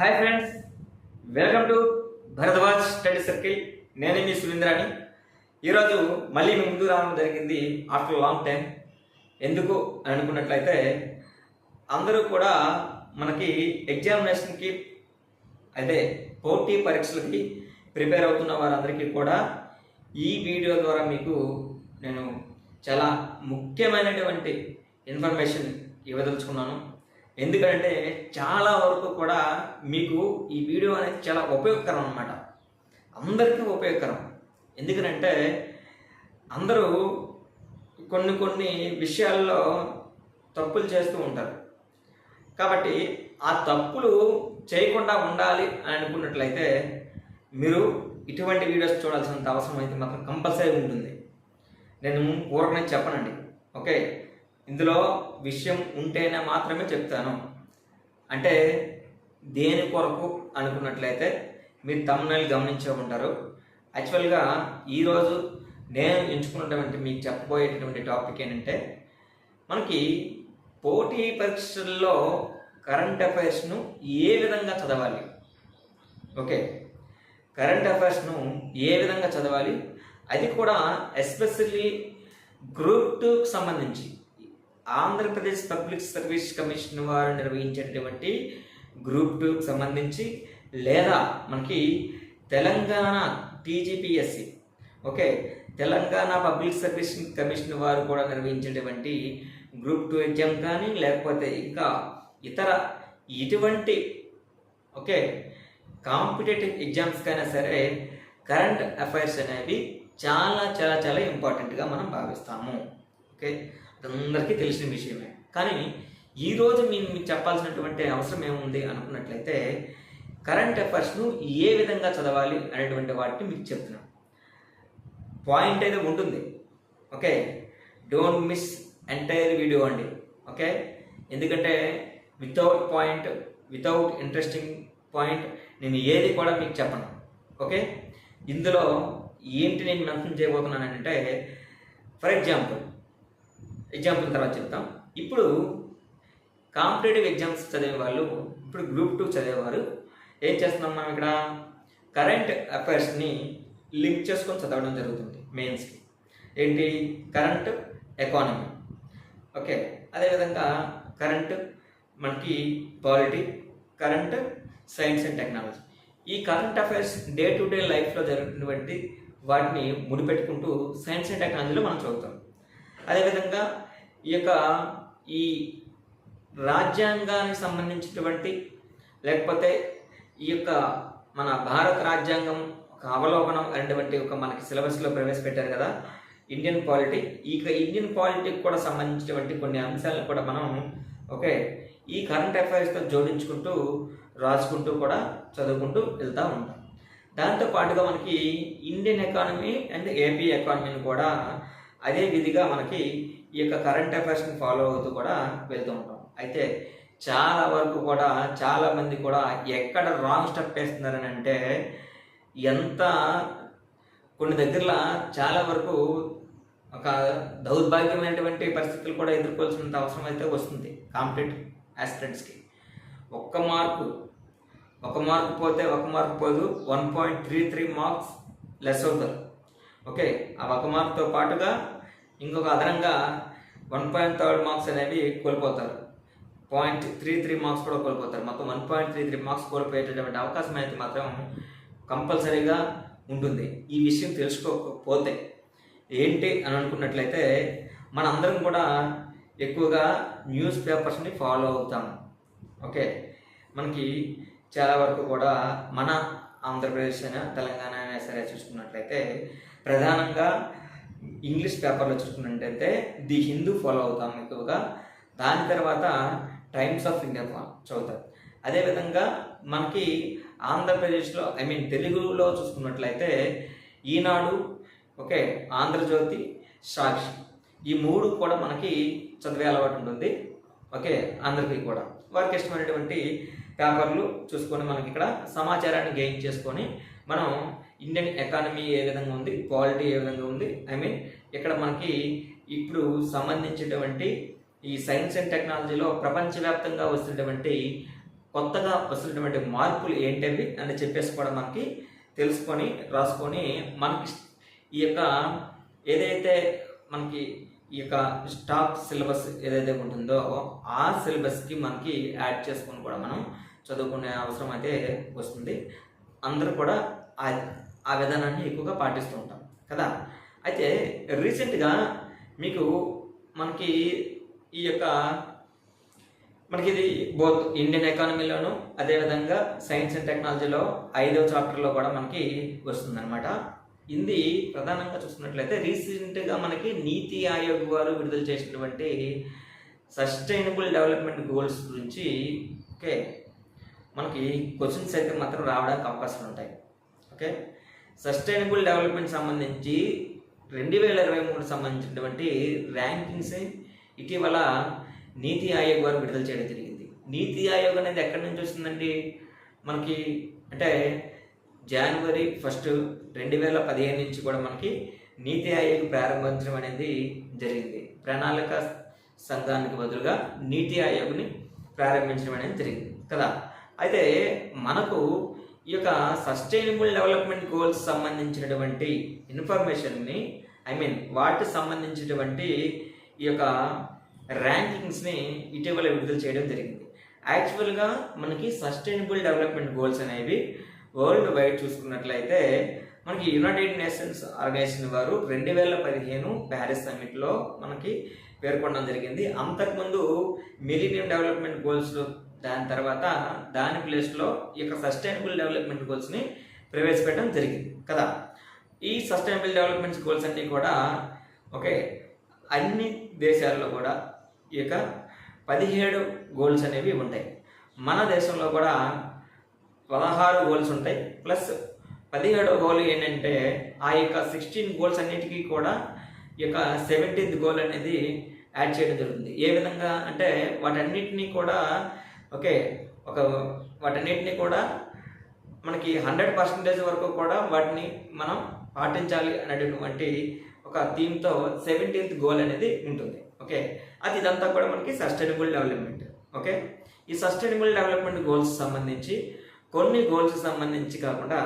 Hi friends welcome to Bharadwaj study circle. నేను మీ సురేంద్రాని. ఈరోజు మళ్ళీ మీ ముందు రావడం జరిగింది ఆఫ్టర్ లాంగ్ టైం. ఎందుకు అని అనుకున్నట్లయితే అందరూ కూడా మనకి ఎగ్జామినేషన్కి అదే పోటీ పరీక్షలకి ప్రిపేర్ అవుతున్న వారందరికీ కూడా ఈ వీడియో ద్వారా మీకు నేను చాలా ముఖ్యమైనటువంటి ఇన్ఫర్మేషన్ ఇవ్వదలుచుకున్నాను. ఎందుకంటే చాలా వరకు కూడా మీకు ఈ వీడియో అనేది చాలా ఉపయోగకరం అనమాట అందరికీ ఉపయోగకరం. ఎందుకనంటే అందరూ కొన్ని కొన్ని విషయాల్లో తప్పులు చేస్తూ ఉంటారు. కాబట్టి ఆ తప్పులు చేయకుండా ఉండాలి అని అనుకున్నట్లయితే మీరు ఇటువంటి వీడియోస్ చూడాల్సినంత అవసరం అయితే మాత్రం కంపల్సరీ ఉంటుంది. నేను ఊరకనే చెప్పనండి. ఓకే? ఇందులో విషయం ఉంటేనే మాత్రమే చెప్తాను. అంటే దేని కొరకు అనుకున్నట్లయితే మీరు తమ్ముళ్ళు గమనించే ఉంటారు. యాక్చువల్గా ఈరోజు నేను ఎంచుకున్నటువంటి మీకు చెప్పబోయేటటువంటి టాపిక్ ఏంటంటే మనకి పోటీ పరీక్షల్లో కరెంట్ అఫైర్స్ను ఏ విధంగా చదవాలి? ఓకే. కరెంట్ అఫైర్స్ను ఏ విధంగా చదవాలి? అది కూడా ఎస్పెషల్లీ గ్రూప్ టూకి సంబంధించి. ఆంధ్రప్రదేశ్ పబ్లిక్ సర్వీస్ కమిషన్ వారు నిర్వహించేటటువంటి గ్రూప్ టూకి సంబంధించి లేదా మనకి Telangana TGPSC okay Telangana public service commission వారు కూడా నిర్వహించేటువంటి గ్రూప్ టూ ఎగ్జామ్ కానీ లేకపోతే ఇంకా ఇతర ఇటువంటి ఓకే కాంపిటేటివ్ ఎగ్జామ్స్ కైనా సరే కరెంట్ అఫైర్స్ అనేవి చాలా చాలా చాలా ఇంపార్టెంట్గా మనం భావిస్తాము ఓకే. అందరికీ తెలిసిన విషయమే. కానీ ఈరోజు మేము మీకు చెప్పాల్సినటువంటి అవసరం ఏముంది అనుకున్నట్లయితే కరెంట్ అఫైర్స్ను ఏ విధంగా చదవాలి అనేటువంటి వాటిని మీకు చెప్తున్నాం. పాయింట్ అయితే ఉంటుంది. Okay don't miss entire video అండి. ఓకే ఎందుకంటే without point without interesting point నేను ఏది కూడా మీకు చెప్పను. ఓకే ఇందులో ఏంటి నేను మెన్షన్ చేయబోతున్నాను అంటే ఫర్ ఎగ్జాంపుల్ ఎగ్జాంపుల్ తర్వాత చెప్తాం. ఇప్పుడు కాంపిటేటివ్ ఎగ్జామ్స్ చదివే వాళ్ళు ఇప్పుడు గ్రూప్ టూ చదివేవారు ఏం చేస్తున్నాం మనం ఇక్కడ? కరెంట్ అఫైర్స్ని లింక్ చేసుకొని చదవడం జరుగుతుంది మెయిన్స్కి. ఏంటి? Current economy. ఓకే అదేవిధంగా కరెంట్ మనకి polity current science and technology. ఈ current affairs day to day లైఫ్లో జరుగుతున్నటువంటి వాటిని ముడిపెట్టుకుంటూ సైన్స్ అండ్ టెక్నాలజీలో మనం చదువుతాం. అదేవిధంగా ఈ యొక్క ఈ రాజ్యాంగానికి సంబంధించినటువంటి లేకపోతే ఈ యొక్క మన భారత రాజ్యాంగం ఒక అవలోకనం అనేటువంటి ఒక మనకి సిలబస్లో ప్రవేశపెట్టారు కదా ఇండియన్ పాలిటీ ఈ ఇండియన్ పాలిటిక్ కూడా సంబంధించినటువంటి కొన్ని అంశాలను కూడా మనం ఓకే ఈ కరెంట్ అఫైర్స్తో జోడించుకుంటూ రాసుకుంటూ కూడా చదువుకుంటూ వెళ్తూ ఉంటాం. దాంతో పాటుగా మనకి ఇండియన్ ఎకానమీ అండ్ ఏపీ ఎకానమీని కూడా అదే విధిగా మనకి ఈ యొక్క కరెంట్ అఫైర్స్ని ఫాలో అవుతూ కూడా వెళ్తూ ఉంటాం. అయితే చాలా వరకు కూడా చాలామంది కూడా ఎక్కడ రాంగ్ స్టెప్ వేస్తున్నారని అంటే ఎంత కొన్ని దగ్గరలో చాలా వరకు ఒక దౌర్భాగ్యమైనటువంటి పరిస్థితులు కూడా ఎదుర్కోవాల్సినంత అవసరం అయితే వస్తుంది కాంపిటేటివ్ ఆస్పిరెంట్స్కి ఒక్క మార్కు ఒక మార్కు పోతే ఒక మార్కు పోదు one point three three marks less అవుతారు ఓకే ఆ ఒక మార్క్తో పాటుగా ఇంకొక అదనంగా వన్ పాయింట్ థర్డ్ మార్క్స్ అనేవి కోల్పోతారు. పాయింట్ త్రీ త్రీ మార్క్స్ కూడా కోల్పోతారు. మొత్తం one point three three marks కోల్పోయేటటువంటి అవకాశం అయితే మాత్రం కంపల్సరీగా ఉంటుంది. ఈ విషయం తెలుసుకోకపోతే ఏంటి అని అనుకున్నట్లయితే మనందరం కూడా ఎక్కువగా న్యూస్ పేపర్స్ని ఫాలో అవుతాం. ఓకే మనకి చాలా వరకు కూడా మన ఆంధ్రప్రదేశ్ అయినా తెలంగాణ అయినా సరే చూసుకున్నట్లయితే ప్రధానంగా ఇంగ్లీష్ పేపర్లో చూసుకున్నట్లయితే ది హిందూ ఫాలో అవుతాం ఎక్కువగా. దాని తర్వాత టైమ్స్ ఆఫ్ ఇండియా చదువుతారు. అదేవిధంగా మనకి ఆంధ్రప్రదేశ్లో ఐ మీన్ తెలుగులో చూసుకున్నట్లయితే ఈనాడు ఓకే ఆంధ్రజ్యోతి సాక్షి. ఈ మూడు కూడా మనకి చదివే అలవాటు ఉంటుంది. ఓకే అందరికీ కూడా. వారికి ఇష్టమైనటువంటి పేపర్లు చూసుకొని మనకి ఇక్కడ సమాచారాన్ని గెయిన్ చేసుకొని మనం ఇండియన్ ఎకానమీ ఏ విధంగా ఉంది క్వాలిటీ ఏ విధంగా ఉంది? ఐ మీన్ ఇక్కడ మనకి ఇప్పుడు సంబంధించినటువంటి ఈ సైన్స్ అండ్ టెక్నాలజీలో ప్రపంచవ్యాప్తంగా వస్తున్నటువంటి కొత్తగా వస్తున్నటువంటి మార్పులు ఏంటవి అని చెప్పేసి కూడా మనకి తెలుసుకొని రాసుకొని మనకి ఈ యొక్క ఏదైతే మనకి ఈ యొక్క స్టాక్ సిలబస్ ఏదైతే ఉంటుందో ఆ సిలబస్కి మనకి యాడ్ చేసుకొని కూడా మనం చదువుకునే అవసరం అయితే వస్తుంది. అందరూ కూడా ఆ విధానాన్ని ఎక్కువగా పాటిస్తూ ఉంటాం కదా? అయితే రీసెంట్గా మీకు మనకి ఈ యొక్క మనకి ఇది బోత్ ఇండియన్ ఎకానమీలోను అదేవిధంగా సైన్స్ అండ్ టెక్నాలజీలో ఐదవ చాప్టర్లో కూడా మనకి వస్తుందన్నమాట. ఇది ప్రధానంగా చూసుకున్నట్లయితే రీసెంట్గా మనకి నీతి ఆయోగ్ వారు విడుదల చేసినటువంటి సస్టైనబుల్ డెవలప్మెంట్ గోల్స్ గురించి ఓకే? మనకి క్వశ్చన్స్ అయితే మాత్రం రావడానికి అవకాశాలు ఉంటాయి ఓకే? సస్టైనబుల్ డెవలప్మెంట్ సంబంధించి రెండు వేల ఇరవై మూడు సంబంధించినటువంటి ర్యాంకింగ్స్ ఇటీవల నీతి ఆయోగ్ వారు విడుదల చేయడం జరిగింది. నీతి ఆయోగ్ అనేది ఎక్కడి నుంచి వస్తుందండి? మనకి అంటే జనవరి ఫస్ట్ రెండు వేల పదిహేను నుంచి కూడా మనకి నీతి ఆయోగ్ ప్రారంభించడం అనేది జరిగింది. ప్రణాళిక సంఘానికి బదులుగా నీతి ఆయోగ్ని ప్రారంభించడం అనేది జరిగింది కదా? అయితే మనకు ఈ యొక్క సస్టైనబుల్ డెవలప్మెంట్ గోల్స్ సంబంధించినటువంటి ఇన్ఫర్మేషన్ని ఐ మీన్ వాటికి సంబంధించినటువంటి ఈ యొక్క ర్యాంకింగ్స్ని ఇటీవల విడుదల చేయడం జరిగింది. యాక్చువల్గా మనకి సస్టైనబుల్ డెవలప్మెంట్ గోల్స్ అనేవి వరల్డ్ వైడ్ చూసుకున్నట్లయితే మనకి యునైటెడ్ నేషన్స్ ఆర్గనైజేషన్ వారు రెండు వేల పదిహేను ప్యారిస్ సమ్మిట్లో మనకి పేర్కొనడం జరిగింది. అంతకుముందు మిలీనియం డెవలప్మెంట్ గోల్స్లో దాని తర్వాత దాని ప్లేస్లో ఈ యొక్క సస్టైనబుల్ డెవలప్మెంట్ గోల్స్ని ప్రవేశపెట్టడం జరిగింది కదా? ఈ సస్టైనబుల్ డెవలప్మెంట్ గోల్స్ అన్నీ కూడా ఓకే అన్ని దేశాల్లో కూడా ఈ యొక్క పదిహేడు గోల్స్ అనేవి ఉంటాయి. మన దేశంలో కూడా పదహారు గోల్స్ ఉంటాయి. ప్లస్ పదిహేడో గోల్ ఏంటంటే ఆ యొక్క సిక్స్టీన్ గోల్స్ అన్నిటికీ కూడా ఈ యొక్క సెవెంటీన్త్ గోల్ అనేది యాడ్ చేయడం జరుగుతుంది. ఏ విధంగా అంటే వాటన్నిటినీ కూడా ఓకే ఒక వాటన్నిటిని కూడా మనకి హండ్రెడ్ పర్సెంటేజ్ వరకు కూడా వాటిని మనం పాటించాలి అనేటటువంటి ఒక థీమ్తో సెవెంటీన్త్ గోల్ అనేది ఉంటుంది. ఓకే అది ఇదంతా కూడా మనకి సస్టైనబుల్ డెవలప్మెంట్. ఓకే ఈ సస్టైనబుల్ డెవలప్మెంట్ గోల్స్ సంబంధించి కొన్ని గోల్స్ సంబంధించి కాకుండా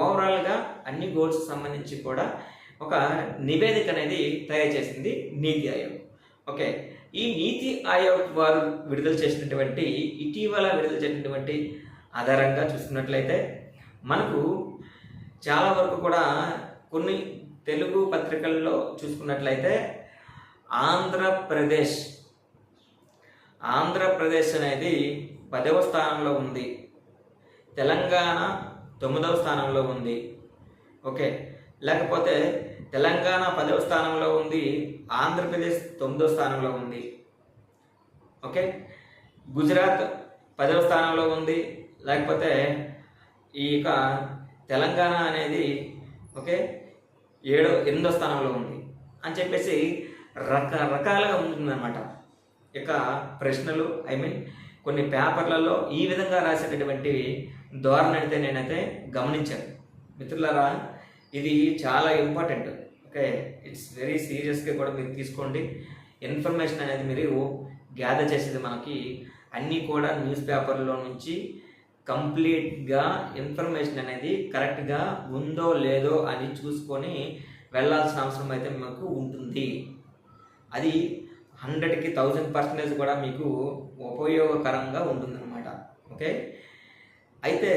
ఓవరాల్గా అన్ని గోల్స్ సంబంధించి కూడా ఒక నివేదిక అనేది తయారు చేసింది నీతి ఆయోగ్. ఓకే ఈ నీతి ఆయోగ్ వారు విడుదల చేసినటువంటి ఇటీవల విడుదల చేసినటువంటి ఆధారంగా చూసుకున్నట్లయితే మనకు చాలా వరకు కూడా కొన్ని తెలుగు పత్రికల్లో చూసుకున్నట్లయితే ఆంధ్రప్రదేశ్ ఆంధ్రప్రదేశ్ అనేది పదవ స్థానంలో ఉంది. తెలంగాణ తొమ్మిదవ స్థానంలో ఉంది. ఓకే. లేకపోతే తెలంగాణ పదవ స్థానంలో ఉంది ఆంధ్రప్రదేశ్ తొమ్మిదవ స్థానంలో ఉంది. ఓకే? గుజరాత్ పదవ స్థానంలో ఉంది లేకపోతే ఈ యొక్క తెలంగాణ అనేది ఓకే ఏడో ఎనిమిదో స్థానంలో ఉంది అని చెప్పేసి రకరకాలుగా ఉంటుందన్నమాట. ఇక ప్రశ్నలు ఐ మీన్ కొన్ని పేపర్లలో ఈ విధంగా రాసేటటువంటి ధోరణి అయితే నేనైతే గమనించాను. మిత్రులారా ఇది చాలా ఇంపార్టెంట్. ఓకే ఇట్స్ వెరీ సీరియస్గా కూడా మీరు తీసుకోండి. ఇన్ఫర్మేషన్ అనేది మీరు గ్యాదర్ చేసేది మనకి అన్నీ కూడా న్యూస్ పేపర్లో నుంచి కంప్లీట్గా ఇన్ఫర్మేషన్ అనేది కరెక్ట్గా ఉందో లేదో అని చూసుకొని వెళ్ళాల్సిన అవసరం అయితే మాకు ఉంటుంది. అది హండ్రెడ్కి థౌజండ్ పర్సెంటేజ్ కూడా మీకు ఉపయోగకరంగా ఉంటుందన్నమాట. ఓకే? అయితే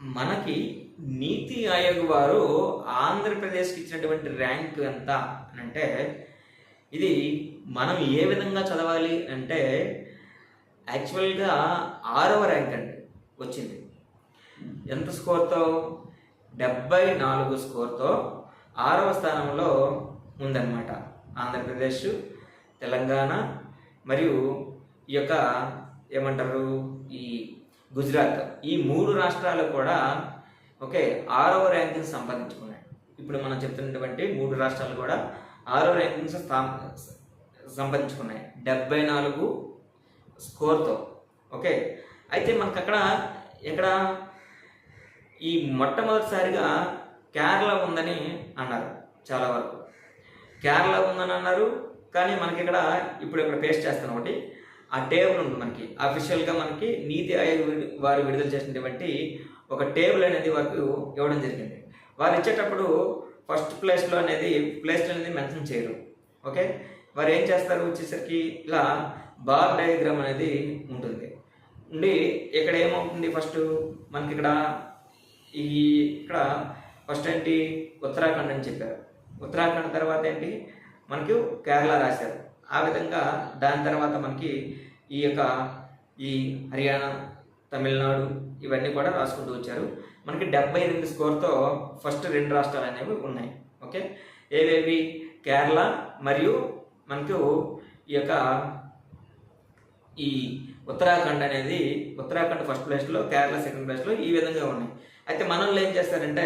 మనకి నీతి ఆయోగ్ వారు ఆంధ్రప్రదేశ్కి ఇచ్చినటువంటి ర్యాంక్ ఎంత అని అంటే ఇది మనం ఏ విధంగా చదవాలి అంటే యాక్చువల్గా ఆరవ ర్యాంక్ అండి వచ్చింది. ఎంత స్కోర్తో? డెబ్బై నాలుగు స్కోర్తో ఆరవ స్థానంలో ఉందన్నమాట ఆంధ్రప్రదేశ్ తెలంగాణ మరియు ఈ యొక్క ఏమంటారు? ఈ గుజరాత్. ఈ మూడు రాష్ట్రాలు కూడా ఓకే ఆరవ ర్యాంకింగ్ సంపాదించుకున్నాయి. ఇప్పుడు మనం చెప్తున్నటువంటి మూడు రాష్ట్రాలు కూడా ఆరో ర్యాంకింగ్స్ స్థా సంపాదించుకున్నాయి. డెబ్బై నాలుగు స్కోర్తో. ఓకే అయితే మనకు అక్కడ ఇక్కడ ఈ మొట్టమొదటిసారిగా కేరళ ఉందని అన్నారు చాలా వరకు. కేరళ ఉందని అన్నారు కానీ మనకి ఇక్కడ ఇప్పుడు ఇక్కడ పేస్ట్ చేస్తాను ఒకటి ఆ టేబుల్ ఉంది మనకి. అఫీషియల్గా మనకి నీతి ఆయోగ్ వారు విడుదల చేసినటువంటి ఒక టేబుల్ అనేది వారికి ఇవ్వడం జరిగింది. వారు ఇచ్చేటప్పుడు ఫస్ట్ ప్లేస్లో అనేది ప్లేస్లో అనేది మెన్షన్ చేయరు. ఓకే? వారు ఏం చేస్తారు? వచ్చేసరికి ఇలా బార్ డయాగ్రామ్ అనేది ఉంటుంది. ఉండి ఇక్కడ ఏమవుతుంది? ఫస్ట్ మనకి ఇక్కడ ఈ ఇక్కడ ఫస్ట్ ఏంటి? ఉత్తరాఖండ్ అని చెప్పారు. ఉత్తరాఖండ్ తర్వాత ఏంటి? మనకి కేరళ రాశారు. ఆ విధంగా దాని తర్వాత మనకి ఈ యొక్క ఈ హర్యానా తమిళనాడు ఇవన్నీ కూడా రాసుకుంటూ వచ్చారు. మనకి డెబ్బై ఎనిమిది స్కోర్తో ఫస్ట్ రెండు రాష్ట్రాలు అనేవి ఉన్నాయి. ఓకే? ఏవేవి? కేరళ మరియు మనకు ఈ యొక్క ఈ ఉత్తరాఖండ్ అనేది ఉత్తరాఖండ్ ఫస్ట్ ప్లేస్లో కేరళ సెకండ్ ప్లేస్లో ఈ విధంగా ఉన్నాయి. అయితే మనల్ని ఏం చేస్తారంటే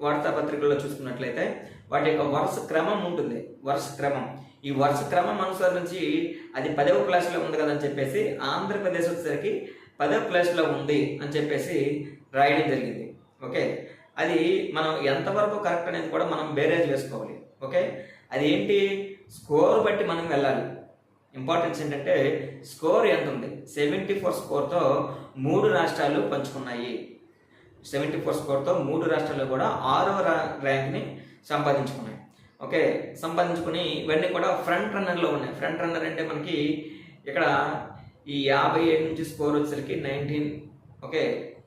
వార్తాపత్రికల్లో చూసుకున్నట్లయితే వాటి యొక్క వరుస క్రమం ఉంటుంది. వరుస క్రమం. ఈ వరుస క్రమం అనుసరించి అది పదవ ప్లేస్లో ఉంది కదని చెప్పేసి ఆంధ్రప్రదేశ్ వచ్చేసరికి అదే ప్లేస్లో ఉంది అని చెప్పేసి రాయడం జరిగింది. ఓకే? అది మనం ఎంతవరకు కరెక్ట్ అనేది కూడా మనం బేరేజ్ వేసుకోవాలి. ఓకే? అది ఏంటి? స్కోర్ బట్టి మనం వెళ్ళాలి. ఇంపార్టెన్స్ ఏంటంటే స్కోర్ ఎంత ఉంది? సెవెంటీ ఫోర్ స్కోర్తో మూడు రాష్ట్రాలు పంచుకున్నాయి. సెవెంటీ ఫోర్ స్కోర్తో మూడు రాష్ట్రాలు కూడా ఆరవ రా- ర్యాంక్ని సంపాదించుకున్నాయి. ఓకే? సంపాదించుకుని ఇవన్నీ కూడా ఫ్రంట్ రన్నర్లో ఉన్నాయి. ఫ్రంట్ రన్నర్ అంటే మనకి ఇక్కడ ఈ యాభై ఏడు నుంచి స్కోర్ వచ్చేసరికి నైన్టీన్ ఓకే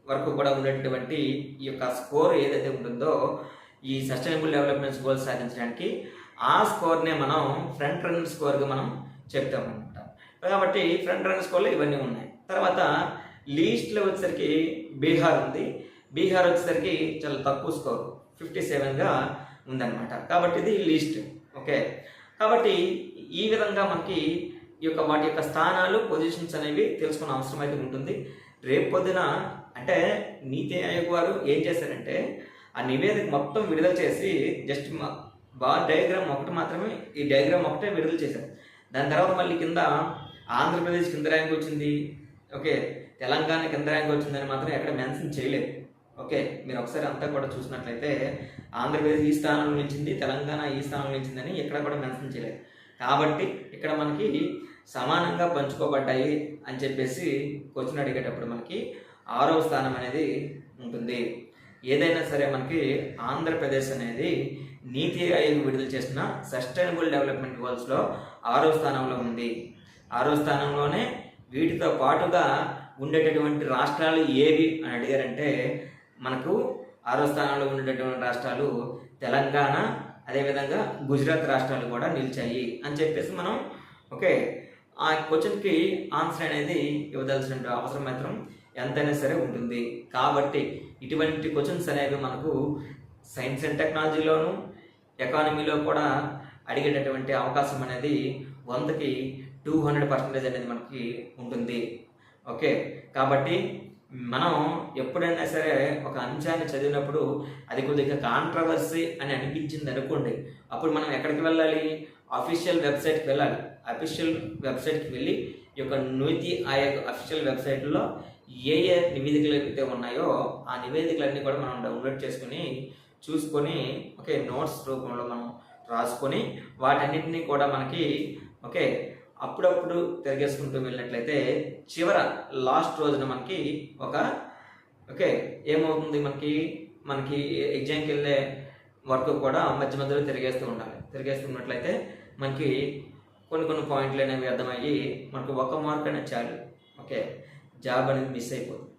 వరకు కూడా ఉన్నటువంటి ఈ యొక్క స్కోర్ ఏదైతే ఉంటుందో ఈ సస్టైనబుల్ డెవలప్మెంట్ గోల్స్ సాధించడానికి ఆ స్కోర్నే మనం ఫ్రంట్ రన్ స్కోర్గా మనం చెప్తాం అనమాట కాబట్టి ఫ్రంట్ రన్ స్కోర్లో ఇవన్నీ ఉన్నాయి. తర్వాత లీస్ట్లో వచ్చేసరికి బీహార్ ఉంది. బీహార్ వచ్చేసరికి చాలా తక్కువ స్కోర్ ఫిఫ్టీ సెవెన్గా ఉందన్నమాట. కాబట్టి ఇది లీస్ట్ ఓకే. కాబట్టి ఈ విధంగా మనకి ఈ యొక్క వాటి యొక్క స్థానాలు పొజిషన్స్ అనేవి తెలుసుకున్న అవసరం అయితే ఉంటుంది. రేపు పొద్దున అంటే నీతి ఆయోగ్ వారు ఏం చేశారంటే ఆ నివేదిక మొత్తం విడుదల చేసి జస్ట్ బార్ డయాగ్రామ్ ఒకటి మాత్రమే ఈ డయాగ్రామ్ ఒకటే విడుదల చేశారు. దాని తర్వాత మళ్ళీ కింద ఆంధ్రప్రదేశ్ కింద ర్యాంక్ వచ్చింది. ఓకే తెలంగాణ కింద ర్యాంక్ వచ్చిందని మాత్రం ఎక్కడ మెన్షన్ చేయలేదు. ఓకే మీరు ఒకసారి అంతా కూడా చూసినట్లయితే ఆంధ్రప్రదేశ్ ఈ స్థానంలో నిలిచింది తెలంగాణ ఈ స్థానంలో నిలిచిందని ఎక్కడ కూడా మెన్షన్ చేయలేదు. కాబట్టి ఇక్కడ మనకి సమానంగా పంచుకోబడ్డాయి అని చెప్పేసి క్వశ్చన్ అడిగేటప్పుడు మనకి ఆరవ స్థానం అనేది ఉంటుంది. ఏదైనా సరే మనకి ఆంధ్రప్రదేశ్ అనేది నీతి ఆయోగ్ విడుదల చేసిన సస్టైనబుల్ డెవలప్మెంట్ గోల్స్లో ఆరో స్థానంలో ఉంది. ఆరో స్థానంలోనే వీటితో పాటుగా ఉండేటటువంటి రాష్ట్రాలు ఏవి అని అడిగారంటే మనకు ఆరో స్థానంలో ఉండేటటువంటి రాష్ట్రాలు తెలంగాణ అదేవిధంగా గుజరాత్ రాష్ట్రాలు కూడా నిలిచాయి అని చెప్పేసి మనం ఓకే ఆ క్వశ్చన్కి ఆన్సర్ అనేది ఇవ్వదలసిన అవసరం మాత్రం ఎంతైనా సరే ఉంటుంది. కాబట్టి ఇటువంటి క్వశ్చన్స్ అనేవి మనకు సైన్స్ అండ్ టెక్నాలజీలోను ఎకానమీలో కూడా అడిగేటటువంటి అవకాశం అనేది వందకి టూ హండ్రెడ్ పర్సెంటేజ్ అనేది మనకి ఉంటుంది. ఓకే కాబట్టి మనం ఎప్పుడైనా సరే ఒక అంశాన్ని చదివినప్పుడు అది కొద్దిగా కాంట్రవర్సీ అని అనిపించింది అనుకోండి. అప్పుడు మనం ఎక్కడికి వెళ్ళాలి? అఫీషియల్ వెబ్సైట్కి వెళ్ళాలి. అఫీషియల్ వెబ్సైట్కి వెళ్ళి ఈ యొక్క నీతి ఆయోగ్ అఫీషియల్ వెబ్సైట్లో ఏ ఏ నివేదికలు అయితే ఉన్నాయో ఆ నివేదికలన్నీ కూడా మనం డౌన్లోడ్ చేసుకుని చూసుకొని ఓకే నోట్స్ రూపంలో మనం రాసుకొని వాటన్నిటిని కూడా మనకి ఓకే అప్పుడప్పుడు తిరిగేసుకుంటూ వెళ్ళినట్లయితే చివర లాస్ట్ రోజున మనకి ఒక ఓకే ఏమవుతుంది మనకి? మనకి ఎగ్జామ్కి వెళ్ళే వరకు కూడా మధ్య మధ్యలో తిరిగేస్తూ ఉండాలి. తిరిగేస్తున్నట్లయితే మనకి కొన్ని కొన్ని పాయింట్లు అనేవి అర్థమయ్యి మనకు ఒక మార్క్ అనేది చాలు. ఓకే జాబ్ అనేది మిస్ అయిపోతుంది.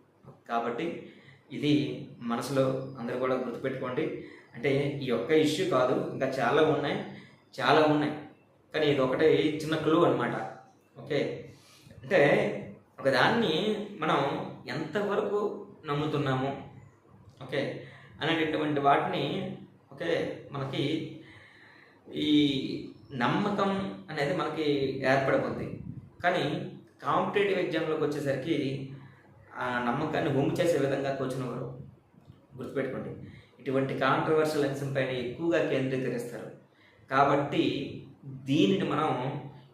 కాబట్టి ఇది మనసులో అందరూ కూడా గుర్తుపెట్టుకోండి. అంటే ఈ ఒక్క ఇష్యూ కాదు ఇంకా చాలా ఉన్నాయి చాలా ఉన్నాయి. కానీ ఇది ఒకటే చిన్న క్లూ అనమాట ఓకే అంటే ఒకదాన్ని మనం ఎంతవరకు నమ్ముతున్నాము? ఓకే అనేటటువంటి వాటిని ఓకే మనకి ఈ నమ్మకం అనేది మనకి ఏర్పడిపోద్ది కానీ కాంపిటేటివ్ ఎగ్జామ్లోకి వచ్చేసరికి ఆ నమ్మకాన్ని వొమ్ము చేసే విధంగా క్వశ్చన్ గుర్తుపెట్టుకోండి. ఇటువంటి కాంట్రవర్షియల్ అంశం పైన ఎక్కువగా కేంద్రీకరిస్తారు. కాబట్టి దీనిని మనం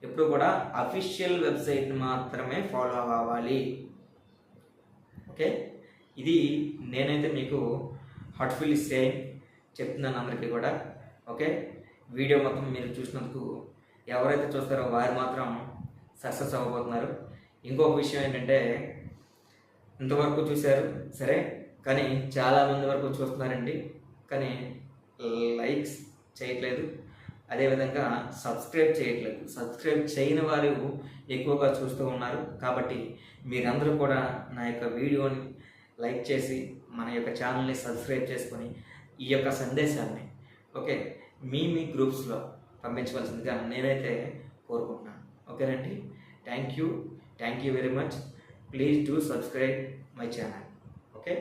ఎప్పుడు కూడా అఫీషియల్ వెబ్సైట్ని మాత్రమే ఫాలో అవ్వాలి. ఓకే ఇది నేనైతే మీకు హార్ట్ఫుల్లీ సేమ్ చెప్తున్నాను అందరికీ కూడా. ఓకే వీడియో మొత్తం మీరు చూసినందుకు ఎవరైతే చూస్తారో వారు మాత్రం సక్సెస్ అవ్వబోతున్నారు. ఇంకొక విషయం ఏంటంటే ఇంతవరకు చూశారు సరే? కానీ చాలా మంది వరకు చూస్తున్నారండి. కానీ లైక్స్ చేయట్లేదు. అదేవిధంగా సబ్స్క్రైబ్ చేయట్లేదు. సబ్స్క్రైబ్ చేయని వారు ఎక్కువగా చూస్తూ ఉన్నారు. కాబట్టి మీరందరూ కూడా నా యొక్క వీడియోని లైక్ చేసి మన యొక్క ఛానల్ని సబ్స్క్రైబ్ చేసుకొని ఈ యొక్క సందేశాన్ని ఓకే మీ మీ గ్రూప్స్లో పంపించవలసిందిగా నేనైతే కోరుకుంటున్నాను. ఓకేనండి? Thank you. Thank you very much. Please do subscribe my channel. Okay?